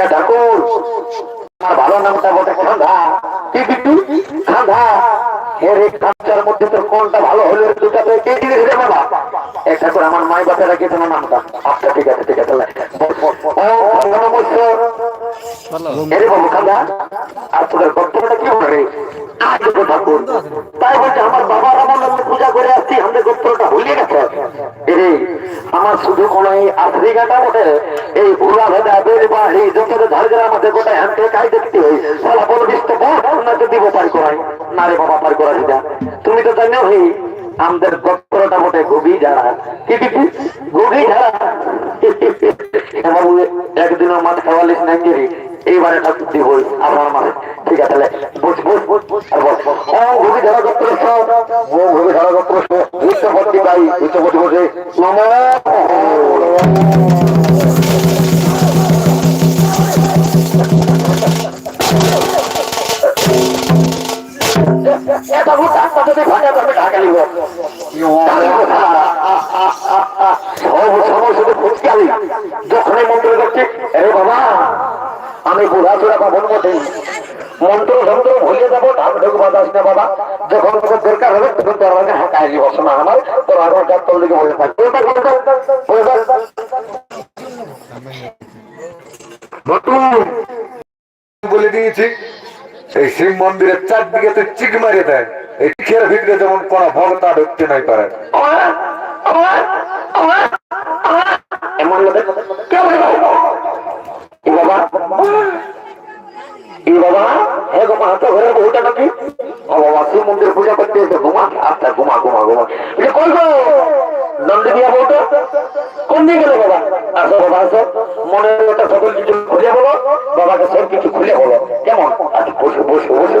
এ ঠাকুর আমার ভালো নামটা বটে খান্ধা কি বিটু খান্ধা এর মধ্যে তোর কোনটা ভালো হলো দুটা তো কে বাবা? এ ঠাকুর আমার মাই কি তোমার নামটা আচ্ছা ঠিক আছে ঠিক আছে। এরে বাবু খান্ধা আর তোদের বক্তব্যটা কি হবে রে? আজ তো ঠাকুর। তাই বলছে আমার বাবার আমার পূজা করে আসছি আমাদের গোত্রটা ভুলিয়ে গেছে। এরে আমার শুধু কোন এই আফ্রিকাটা বটে এই উড়া ভেদা বের বাড়ি যত ঝাড়গ্রাম আছে গোটা হ্যান্ডে কাই দেখতে হই সালা বল বিস্ত বল না দিব পার করাই না রে বাবা পার করা দিদা তুমি তো জানো হই আমাদের গোত্রটা বটে গভীর যারা কি কি? গভীর বাবু একদিনও মাছ খাওয়ালিস নাই এইবারে ঠাকুর দিব আমার মাছ ঠিক আছে বস বস বস বস, আর বস। ও ভূমি ধারা গোত্র ও ভূমি ধারা গোত্র উচ্চপতি ভাই উচ্চপতি বসে। নম এটা ভূত ফুচকালি। যখনই মন্ত্র করছে আরে বাবা আমি চূড়া পাবন মধ্যে মন্ত্র যন্ত্র ভুলে যাব, ঢাক ঢুক বাজাস না বাবা। যখন তোর দরকার হবে তখন তোর আমাকে হাঁকায় দিব, শোনা আমার, তোর আধার কার্ড তোর দিকে বলে নতুন বলে দিয়েছি এই শিব মন্দিরের চারদিকে তো চিক মারিয়ে দেয়। এই চিকের ভিতরে যেমন কোন ভক্তা ঢুকতে নাই পারে। এমন লোকে কে শিব করতে এসে ঘুমা আচ্ছা ঘুমা ঘুমা ঘুমা। এটা কই গো? দিয়া বলতো কোন দিকে গেলে বাবা? আসো বাবা, আসো। মনে সকল কিছু খুলে বলো। বাবাকে সব কিছু খুলে বলো। কেমন? আচ্ছা বসো বসো বসো।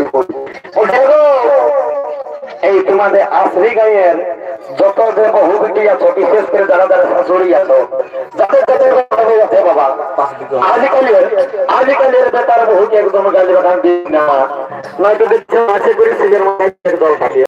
তোমাদের আশ্রী গায়ের যত যে বহু বেটি আছো, বিশেষ করে যারা যারা শাশুড়ি আছো, যাদের যাদের গেছে বাবা, আজকালের আজিকালি বেতার বহুকে একদম গালি বাগান দিই না। নয়তো দেখছে মাসে করে মাঝে একদম থাকে